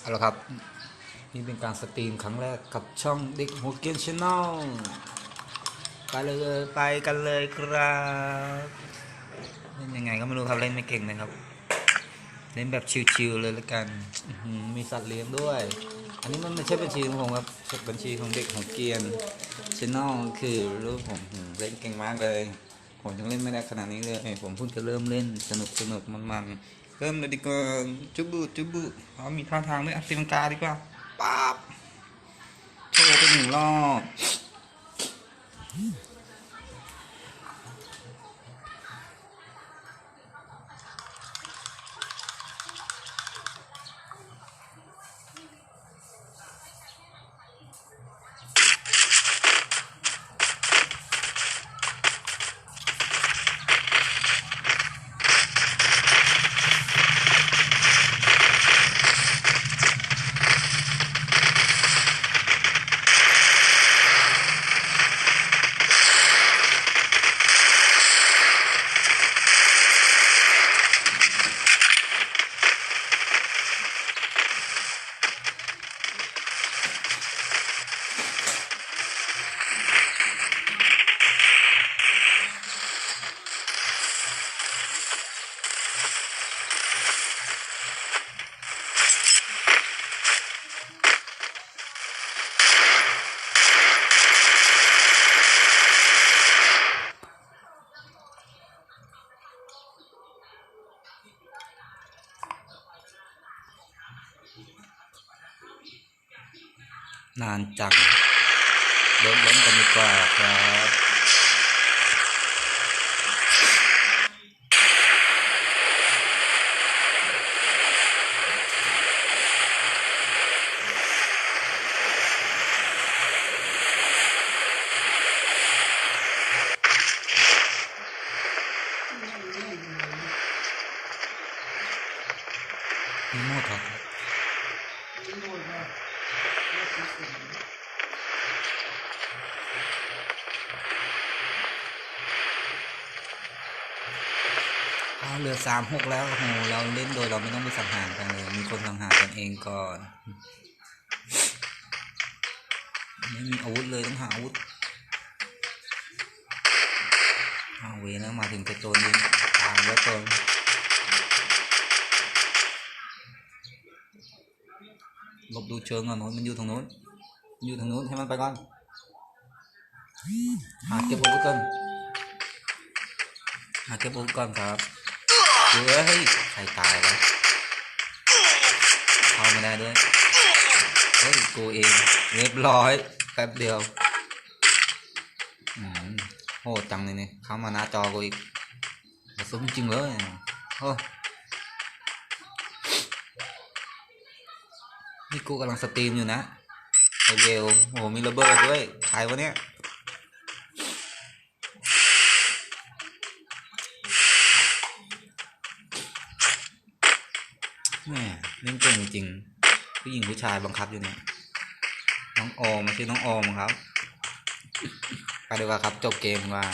เอาละครับ นี่เป็นการสตรีมครั้งแรกกับช่องเด็กหัวเกนชแนลไปเลยไปกันเลยครับเล่นยังไงก็ไม่รู้ครับเล่นไม่เก่งนะครับ เล่นแบบชิวๆเลยละกันมีสัตว์เลี้ยงด้วย อันนี้มันไม่ใช่บัญชีของผมครับเป็นบัญชีของเด็กหัวเกียนชแนลคือรูปผมเล่นเก่งมากเลย ผมยังเล่นไม่ได้ขนาดนี้เลย ผมเพิ่งจะเริ่มเล่นสนุกสนุกมันมันเริ่มเลยดีกว่าจุบุจุบุเขามีท่าทางด้วยอัตีลังกาดีกว่าป๊าบโชว์ไปหนึ่งรอบ นานจังเดินเล่นกันดีกว่าครับมีโมดครั เอาเหลือสามหกแล้วโหเราเล่นโดยเราไม่ต้องไปสังหารกันเลย มีคนสังหารกันเองก่อนไม่มีอาวุธเลยต้องหาอาวุธเอาเวแล้วมาถึงกระโจนยิงตายแล้วโจน หลบดูเชิงก่อนโน้นมันอยู่ทางโน้นอยู่ทางโน้นให้มันไปก่อนหาเก็บอาวุธก่อนหาเก็บอาวุธก่อนครับเฮ้ยใครตายวะเข้าไม่ได้ด้วยเฮ้ยกูเองเรียบร้อยแป๊บเดียวโหดจังเลยเนี่ยเข้ามาหน้าจอกูอีกสุนจริงเลยโอ้ นี่กูกำลังสตรีมอยู่นะไอเวลโอ้มีระเบิดด้วยใครวะเนี่ยแม่เล่นเก่งจริงผู้หญิงผู้ชายบังคับอยู่เนี่ยน้องโอมมันชื่อน้องโอมครับไปดีกว่าครับจบเกมว่า